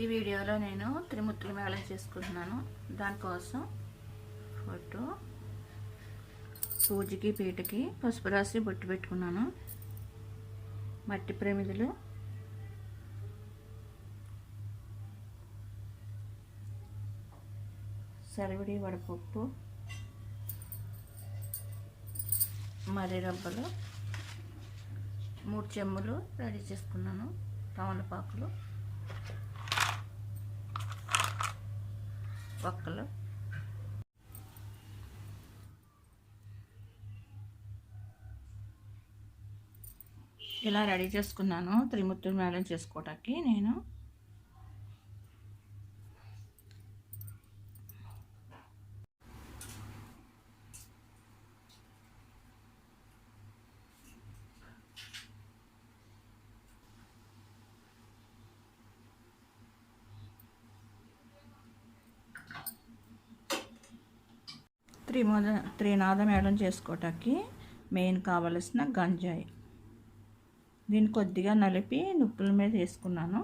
ఈ వీడియోలో నేను త్రిమూర్తులు మేళం చేసుకుంటున్నాను. దానికోసం ఫోటో పూజకి పీటకి పసుపు రాసి బొట్టు పెట్టుకున్నాను. మట్టి ప్రమిదలు. సరివిడి వడపప్పు. మర్రి రబ్బలు మూడు చెమ్ములు రెడీ చేసుకున్నాను. తమలపాకులు. పక్కలు. ఇలా రెడీ చేసుకున్నాను. త్రిమూర్తుల మేళం చేసుకోవటానికి నేను. త్రిమోద త్రినాదం మేళం చేసుకోవటానికి మెయిన్ కావలసిన గంజాయి. దీన్ని కొద్దిగా నలిపి నిప్పుల మీద వేసుకున్నాను.